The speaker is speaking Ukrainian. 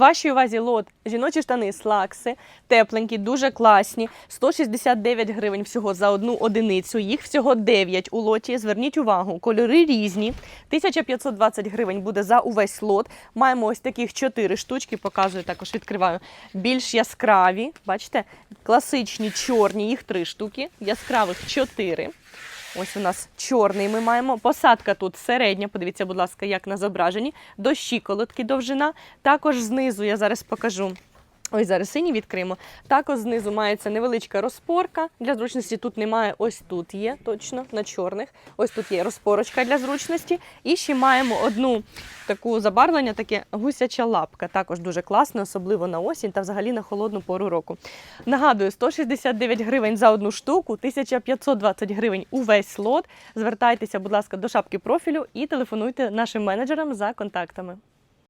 Вашій увазі лот жіночі штани слакси, тепленькі, дуже класні. 169 гривень всього за одну одиницю. Їх всього 9 у лоті. Зверніть увагу, кольори різні. 1520 гривень буде за увесь лот. Маємо ось таких 4 штучки, показую, також відкриваю. Більш яскраві, бачите, класичні чорні, їх 3 штуки, яскравих 4. Ось у нас чорний ми маємо. Посадка тут середня. Подивіться, будь ласка, як на зображенні. До щиколотки довжина. Також знизу я зараз покажу. Ось зараз синій відкриємо. Також знизу мається невеличка розпорка. Для зручності тут немає. Ось тут є точно на чорних. Ось тут є розпорочка для зручності. І ще маємо одну таку забарвлення, таке гусяча лапка. Також дуже класно, особливо на осінь та взагалі на холодну пору року. Нагадую, 169 гривень за одну штуку, 1520 гривень увесь лот. Звертайтеся, будь ласка, до шапки профілю і телефонуйте нашим менеджерам за контактами.